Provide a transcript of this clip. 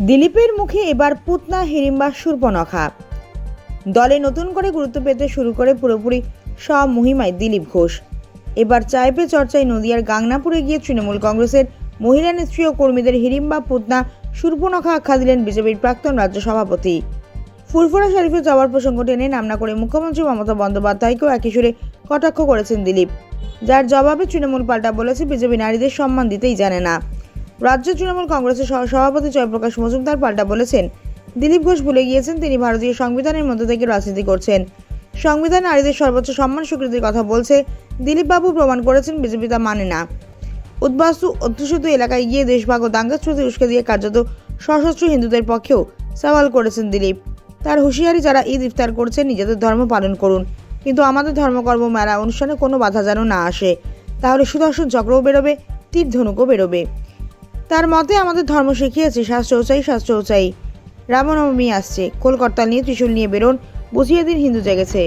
দিলীপের মুখে এবার পুতনা হিড়িম্বা সুর্পনখা। দলে নতুন করে গুরুত্ব পেতে শুরু করে পুরোপুরি সব মহিমায় দিলীপ ঘোষ। এবার চাইপে চর্চায় নদিয়ার গাংনাপুরে গিয়ে তৃণমূল কংগ্রেসের মহিলা নেত্রী ও কর্মীদের হিড়িম্বা, পুতনা, সুরপনখা আখ্যা দিলেন বিজেপির প্রাক্তন রাজ্য সভাপতি। ফুরফুরা শরীফে যাওয়ার প্রসঙ্গ টেনে নাম না করে মুখ্যমন্ত্রী মমতা বন্দ্যোপাধ্যায়কেও একই সুরে কটাক্ষ করেছেন দিলীপ। যার জবাবে তৃণমূল পাল্টা বলেছে, বিজেপি নারীদের সম্মান দিতেই জানে না। রাজ্য তৃণমূল কংগ্রেসের সভাপতি জয়প্রকাশ মজুমদার পাল্টা বলেছেন, দিলীপ ঘোষ ভুলে গিয়েছেন, তিনি ভারতীয় সংবিধানের মধ্যে থেকে রাজনীতি করছেন। সংবিধান নারীদের সর্বোচ্চ সম্মান স্বীকৃতির কথা বলছে, দিলীপবাবু প্রমাণ করেছেন বিজেপি তা মানে না। উদ্বাস্তু অধ্যুষিত এলাকায় গিয়ে দেশভাগ ও দাঙ্গা শ্রুতি উস্কে দিয়ে কার্যত সশস্ত্র হিন্দুদের পক্ষেও সওয়াল করেছেন দিলীপ। তার হুঁশিয়ারি যারা ঈদ ইফতার করছে, নিজেদের ধর্ম পালন করুন। কিন্তু আমাদের ধর্মকর্ম মেলা অনুষ্ঠানে কোনো বাধা যেন না আসে, তাহলে সুদর্শন চক্রও বেরোবে তীর ধনুকও বেরোবে। তার মতে আমাদের ধর্ম শিখিয়েছে, শাস্ত্র চাই শাস্ত্র চাই। রামনবমী আসছে। কলকাতা নিয়ে ত্রিশূল নিয়ে বেরোন, বুঝিয়ে দিন হিন্দু জেগেছে।